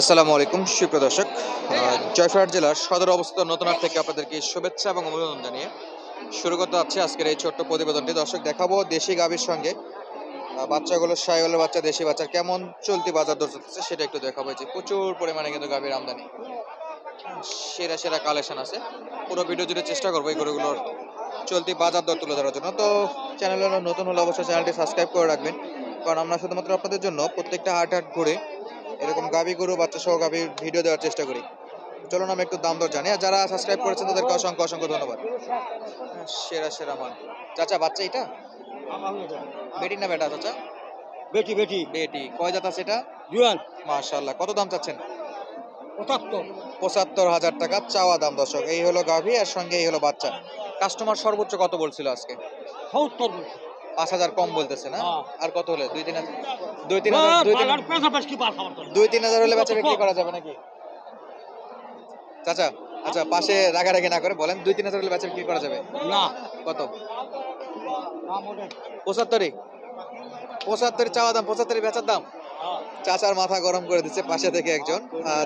আসসালামু আলাইকুম, সুপ্রিয় দর্শক। জয়পুরহাট জেলার সদর অবস্থিত নতুনহাট থেকে আপনাদেরকে শুভেচ্ছা এবং অভিনন্দন জানিয়ে শুরু করতে যাচ্ছে আজকের এই ছোট্ট প্রতিবেদনটি। দর্শক, দেখাবো দেশি গাভীর সঙ্গে। বাচ্চাগুলো, সাইওয়ালের বাচ্চা, দেশি বাচ্চার কেমন চলতি বাজার দর চলতেছে সেটা একটু দেখাবো। যে প্রচুর পরিমাণে কিন্তু গাভীর আমদানি। সেরা সেরা কালেকশন আছে। পুরো ভিডিও জুড়ে চেষ্টা করব এই গরুগুলোর চলতি বাজার দর তুলে ধরার জন্য। তো চ্যানেলে নতুন হলে অবশ্যই চ্যানেলটি সাবস্ক্রাইব করে রাখবেন। কারণ আমরা শুধুমাত্র আপনাদের জন্য প্রত্যেকটা হাট হাট ঘুরে এরকম গাভী গরু বাচ্চা সহ গাভীর ভিডিও দেওয়ার চেষ্টা করি। চলুন আমি একটু দাম দর জানি। আর যারা সাবস্ক্রাইব করেছেন তাদেরকে অসংখ্য অসংখ্য ধন্যবাদ। সেরা সেরা মান। চাচা বাচ্চা এটা বেটি না বেটা চাচা? বেটি বেটি। বেটি। কয় জাত আছে এটা? জুয়ান। মাশাআল্লাহ। কত দাম চাচ্ছেন? পঁচাত্তর। পঁচাত্তর হাজার টাকা চাওয়া দাম দর্শক। এই হলো গাভী আর সঙ্গে এই হলো বাচ্চা। কাস্টমার সর্বোচ্চ কত বলছিল আজকে? সত্তর পাঁচ হাজার কম বলতেছে না? হ্যাঁ। আর কত হলে? দুই তিন হাজার? দুই তিন হাজার দুই তিন হলে বাচ্চা বিক্রি করা যাবে নাকি? চাচা আচ্ছা পাশে রাগারাগি না করে বলেন দুই তিন হাজার হলে বাচ্চা বিক্রি করা যাবে? না। কত? পঁচাত্তরই? পঁচাত্তর চাওয়া দাম পঁচাত্তরই বেচার দাম? চাচার মাথা গরম করে দিচ্ছে পাশে থেকে একজন।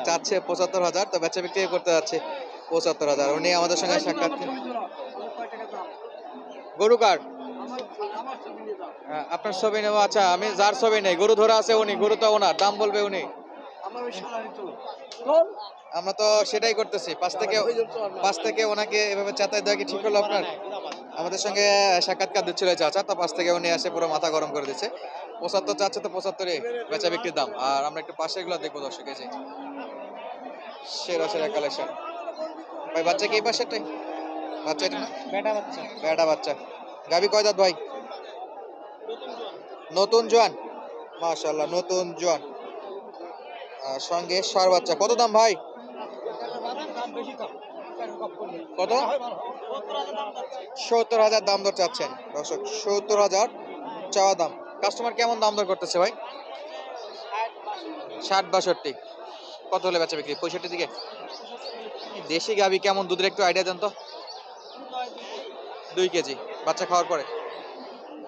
চাচ্ছে পঁচাত্তর হাজার তো বেচা বিক্রি করতে যাচ্ছে পঁচাত্তর হাজার। উনি আমাদের সঙ্গে সাক্ষাৎ গরু কার? হ্যাঁ, আপনার ছবি নেব আচ্ছা আমি যার ছবি নেই গরু ধরা আছে উনি গরু তো ওনার দাম বলবে উনি। আমরা তো। সেটাই করতেছি পাশ থেকে পাশ থেকে ওনাকে এভাবে চাতায় দেওয়া কি ঠিক হলো আপনার? আমাদের সঙ্গে সাক্ষাৎকার দিচ্ছিল চাচা তো পাশ থেকে উনি এসে পুরো মাথা গরম করে দিচ্ছে পঁচাত্তর চাচ্ছে তো পঁচাত্তরে বেচা বিক্রির দাম। আর আমরা একটু পাশে গুলো দেখব দর্শক যে। সেরা সেরা কালেকশন ভাই বাচ্চা কি এই পাশেরটাই? বাচ্চা এটা না? বেটা বাচ্চা। বেটা বাচ্চা। গাবি কয় দাঁত ভাই? নতুন জোয়ান। মাশাল্লাহ নতুন জোয়ান। সঙ্গে সার বাচ্চা। কত দাম ভাই? কত? সত্তর হাজার দাম দর চাচ্ছেন। দর্শক, সত্তর হাজার চাওয়া দাম। কাস্টমার কেমন দাম দর করতেছে ভাই? ষাট বাষট্টি। কত হলে বেচা বিক্রি? পঁয়ষট্টি দিকে? দেশি গাবি কেমন? দুধের একটু আইডিয়া দেন তো। দুই কেজি। বাচ্চা খাওয়ার পরে।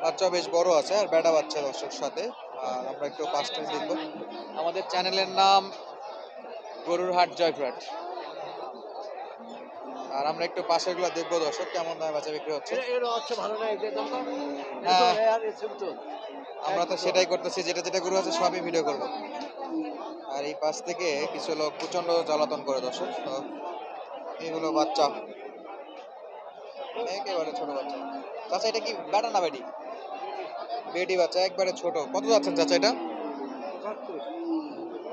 বাচ্চা বেশ বড় আছে আর বেটা বাচ্চা দর্শক সাথে। আর আমরা একটু পাঁচটা দেখব। আমাদের চ্যানেলের নাম গরুর হাট জয়পুরহাট। আর আমরা একটু পাশেরগুলো দেখব দর্শক কেমন দামে বাচ্চা বিক্রি হচ্ছে। হ্যাঁ। আমরা তো সেটাই করতেছি যেটা যেটা গরু আছে সবই ভিডিও করব। আর এই পাশ থেকে কিছু লোক প্রচণ্ড জ্বালাতন করে দর্শক। তো এইগুলো বাচ্চা। একেবারে ছোট বাচ্চা। আচ্ছা এটা কি বেটা না বেটি? বেটি বাচ্চা, একবারে ছোট। কত যাচ্ছেন চাচা এটা?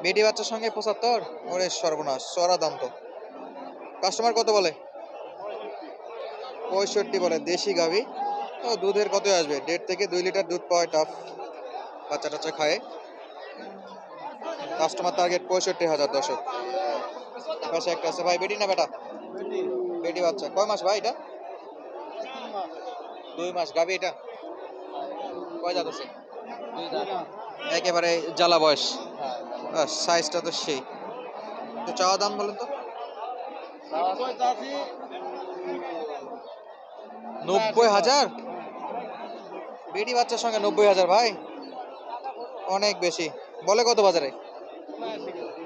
বেটি বাচ্চার সঙ্গে পঁচাত্তর ওরে সর্বনাশ, চড়া দাম তো। কাস্টমার কত বলে? পঁয়ষট্টি বলে, দেশি গাভি। তো দুধের কত আসবে? দেড় থেকে দুই লিটার দুধ পাওয়া টাফ বাচ্চা টাচ্চা খায়। কাস্টমার টার্গেট পঁয়ষট্টি হাজার দশক পাশে একটা আছে। ভাই, বেটি না বেটা? বেটি বাচ্চা। কয় মাস ভাই এটা? দুই মাস। গাবি এটা? কয় আছে? একেবারে জ্বালা বয়স। সাইজটা তো সেই। তো চাওয়া দাম বলেন তো। নব্বই হাজার? বেটি বাচ্চার সঙ্গে নব্বই হাজার ভাই। অনেক বেশি। বলে কত বাজারে?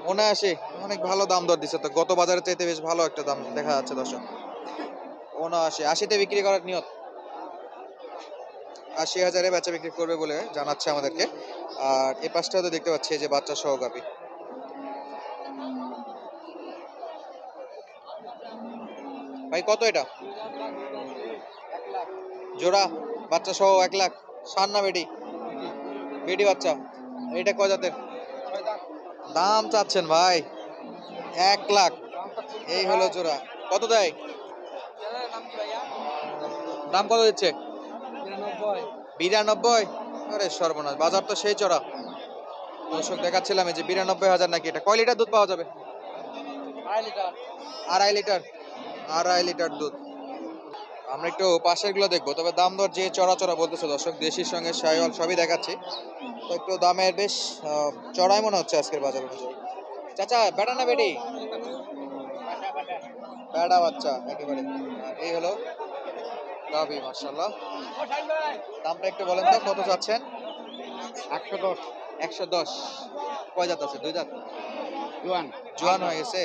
উনআশি। অনেক ভালো দাম দর দিচ্ছে তো। গত বাজারের চাইতে বেশ ভালো একটা দাম দেখা যাচ্ছে দর্শক। উনআশি। আশিতে বিক্রি করার নিয়ত? আশি হাজারে বাচ্চা বিক্রি করবে বলে জানাচ্ছে আমাদেরকে। আর এ পাশটাও তো দেখতে পাচ্ছি যে বাচ্চা সহ ভাই, কত এটা? জোড়া, বাচ্চা সহ এক লাখ। সার না বেডি? বেডি বাচ্চা। এটা কয় জাতের? দাম চাচ্ছেন ভাই, এক লাখ। এই হলো জোড়া। কত দেয়? দাম কত দিচ্ছে? বিরানব্বই। আরে সর্বনাশ বাজার তো সেই চড়া। দর্শক দেখাচ্ছিলাম এই যে বিরানব্বই হাজার নাকি এটা। কয় লিটার দুধ পাওয়া যাবে? আড়াই লিটার। আড়াই লিটার? দুধ। আমরা একটু পাশেরগুলো দেখব তবে দাম দর যে চড়া চড়া বলতেছে দর্শক দেশির সঙ্গে সাইওয়াল সবই দেখাচ্ছি। তো একটু দামের বেশ চড়াই মনে হচ্ছে আজকের বাজার চাচা বেটা না বেটি বেড়া বাচ্চা একেবারে। এই হলো গাভি মার্শাল্লাহ দামটা একটু বলেন তো কত চাচ্ছেন? একশো দশ। একশো দশ। কয় দাঁত আছে? দুই দাঁত জোয়ান। জোয়ান হয়ে গেছে।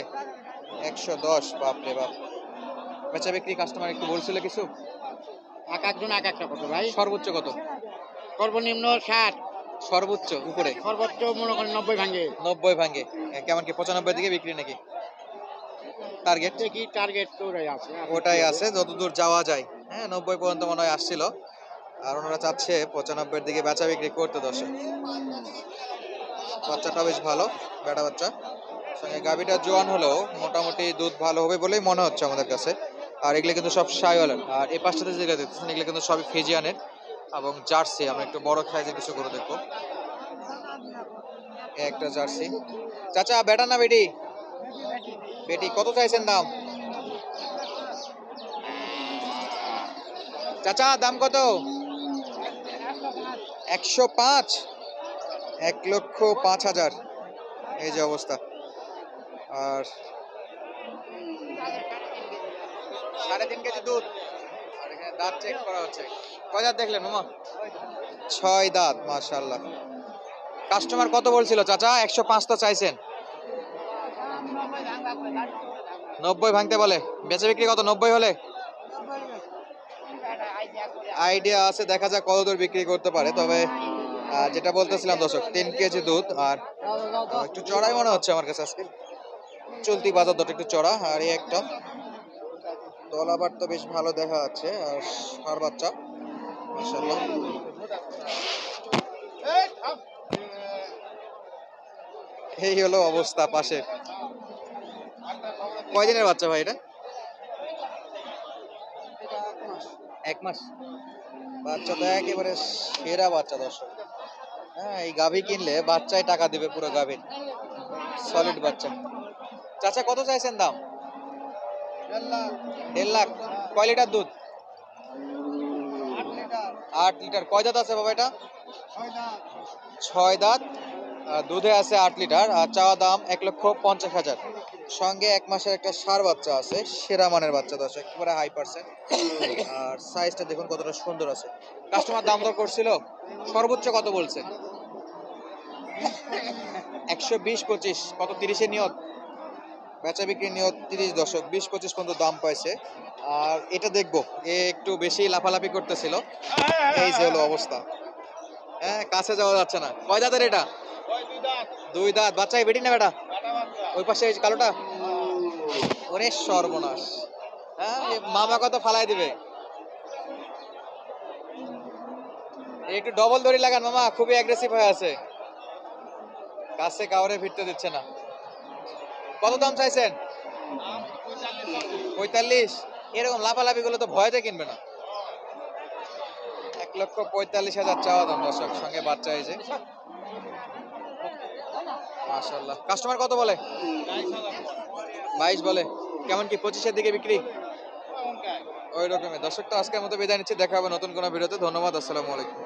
একশো দশ বাপরে বাপ। বেচা বিক্রি কাস্টমার একটু বলছিল কিছু? এক একজন এক একটা কত ভাই? সর্বোচ্চ কত? সর্বনিম্ন ষাট। সর্বোচ্চ উপরে? সর্বোচ্চ মনে করেন নব্বই ভাঙে। নব্বই ভাঙ্গে কেমন কি পঁচানব্বই দিকে বিক্রি নাকি? টার্গেট দেখি টার্গেট তো ওটাই আছে। ওটাই আছে যতদূর যাওয়া যায়। হ্যাঁ নব্বই পর্যন্ত মনে হয় আসছিল। আর ওনারা চাচ্ছে পঁচানব্বইয়ের দিকে বেচা বিক্রি করতে দর্শক। বাচ্চাটা বেশ ভালো বেটা বাচ্চা। সঙ্গে গাভিটা জোয়ান হলেও মোটামুটি দুধ ভালো হবে বলেই মনে হচ্ছে আমাদের কাছে। আর এগুলো কিন্তু সব সাইওয়ালের। আর এই পাশটাতে যেগুলো দেখতেছেন, এগুলো কিন্তু সবই ফিজিয়ানের এবং জার্সি। আমরা একটু বড় সাইজের কিছু করে দেখব। একটা জার্সি। চাচা, বেটা না বেটি। বেটি, কত চাইছেন দাম? চাচা, দাম কত? একশো পাঁচ। এক লক্ষ পাঁচ হাজার। এই যে অবস্থা। আর সাড়ে তিন কেজি দুধ। দাঁত চেক করা হচ্ছে। কয় দাঁত দেখলেন, মামা? ছয় দাঁত মাশাল্লাহ কাস্টমার কত বলছিল, চাচা? একশো পাঁচ তো চাইছেন। নব্বই ভাঙতে বলে। বেচে বিক্রি কত? নব্বই হলে? আইডিয়া আছে, দেখা যাক কত দূর বিক্রি করতে পারে। তবে যেটা বলতেছিলাম দর্শক, তিন কেজি দুধ, আর একটু চড়াই মনে হচ্ছে আমার কাছে আজকে। চলতি বাজার দরটা একটু চড়া, আর এই একটা। তলাবার তো বেশ ভালো দেখা যাচ্ছে, আর সার বাচ্চা এই হলো অবস্থা পাশে কয়দিনের বাচ্চা ভাই এটা? এক মাস। বাচ্চা তো একেবারে সেরা বাচ্চা, দর্শক। হ্যাঁ এই গাভী কিনলে বাচ্চাই টাকা দিবে পুরো গাভীর। সলিড বাচ্চা। চাচা, কত চাইছেন দাম? দেড় লাখ। কয় লিটার দুধ? আট লিটার। কয় দাঁত আছে বাবা এটা? ছয় দাঁত। দুধে আছে আট লিটার। আর চাওয়া দাম এক লক্ষ পঞ্চাশ হাজার। সঙ্গে এক মাসের একটা সার বাচ্চা আছে, সেরা মানের বাচ্চা দশ একেবারে হাই পার্সেন্ট আর সাইজটা দেখুন কতটা সুন্দর আছে। কাস্টমার দাম দর করছিল, সর্বোচ্চ কত বলছে? একশো বিশ পঁচিশ, কত তিরিশে নিয়ত? বেচা বিক্রি নিয়ত তিরিশ দশক, বিশ পঁচিশ পর্যন্ত দাম পাইছে। আর এটা দেখব, এ একটু বেশি লাফালাফি করতেছিল। এই যে হলো অবস্থা। হ্যাঁ কাছে যাওয়া যাচ্ছে না। কয় দাঁতের এটা? দুই দাঁত। বাচ্চাই বেটি না বেটা? ওই পাশে এই কালোটা? ওরে সর্বনাশ। হ্যাঁ মামা কত ফালাই দিবে? একটু ডবল দড়ি লাগান মামা, খুবই অ্যাগ্রেসিভ হয়ে আছে। কাছে কাউরে ফিরতে দিচ্ছে না। কত দাম চাইছেন? পঁয়তাল্লিশ। এরকম লাফালাফি গুলো তো ভয়তে কিনবে না। এক লক্ষ পঁয়তাল্লিশ হাজার চাওয়া দাম দর্শক, সঙ্গে বাচ্চা হয়েছে মাশাল্লাহ কাস্টমার কত বলে? বাইশ বলে। কেমন কি পঁচিশের দিকে বিক্রি? ওই রকমই দর্শক তো আজকের মতো বিদায় নিচ্ছি। দেখা হবে নতুন কোনো ভিডিওতে। ধন্যবাদ। আসসালামু আলাইকুম।